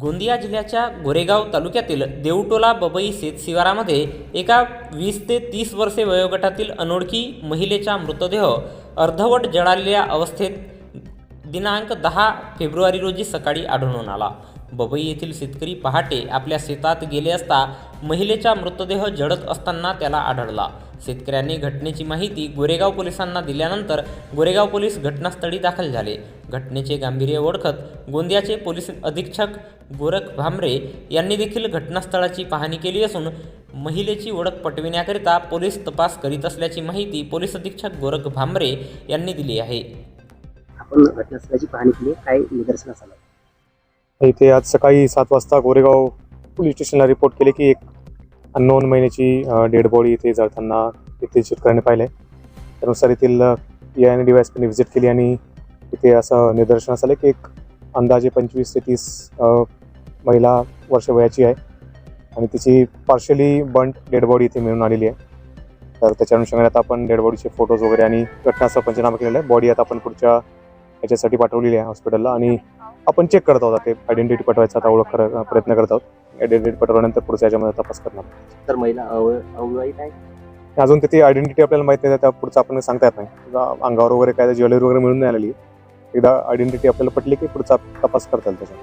गोंदिया जिल्ह्याच्या गोरेगाव तालुक्यातील देवटोला बबई शेत शिवारामध्ये एका वीस ते तीस वर्षे वयोगटातील अनोळखी महिलेचा मृतदेह अर्धवट जळालेल्या अवस्थेत दिनांक दहा फेब्रुवारी रोजी सकाळी आढळून आला. बबई येथील शेतकरी पहाटे आपल्या शेतात गेले असता महिलेचा मृतदेह जळत असताना त्याला आढळला. शेतकऱ्यांनी घटनेची माहिती गोरेगाव पोलिसांना दिल्यानंतर गोरेगाव पोलीस घटनास्थळी दाखल झाले. घटनेचे गांभीर्य ओळखत गोंदियाचे पोलीस अधीक्षक गोरख भामरे यांनी देखील घटनास्थळाची पाहणी केली असून महिलेची ओळख पटविण्याकरिता पोलीस तपास करीत असल्याची माहिती पोलीस अधीक्षक गोरख भामरे यांनी दिली आहे. आपण घटनास्थळाची पाहणी केली. काय निदर्शनास आलं? इथे आज सकाळी सात वाजता गोरेगाव पोलीस स्टेशनला रिपोर्ट केले की एक अननोन महिन्याची डेड बॉडी इथे जळताना इथे शेतकऱ्यांनी पाहिले त्यानुसार येथील पी आय डी वायसपीने व्हिजिट केली आणि इथे असं निदर्शनास आलं की एक अंदाजे पंचवीस ते तीस महिला वर्ष वयाची आहे. आणि तिची पार्शली बंट डेड बॉडी इथे मिळून आलेली आहे. तर त्याच्या अनुषंगाने आता आपण डेड बॉडीचे फोटोज वगैरे आणि घटनाचा पंचनामा केलेला आहे. बॉडी आता आपण पुढच्या याच्यासाठी पाठवलेली आहे हॉस्पिटलला आणि आपण चेक करत आहोत. ते आयडेंटिटी पटवायचा आता ओळख प्रयत्न करत आहोत. आयडेंटिटी पटवल्यानंतर पुढच्या याच्यामध्ये तपास करणार. तर महिला अव- अविवाहित आहे अजून तिथे आयडेंटिटी आपल्याला माहीत नाही त्या पुढचं आपण सांगता येत नाही. अंगावर वगैरे काय ज्वेलरी वगैरे मिळून नाही आलेली. एकदा आयडेंटिटी आपल्याला पटली की पुढचा तपास करता येईल त्याचा.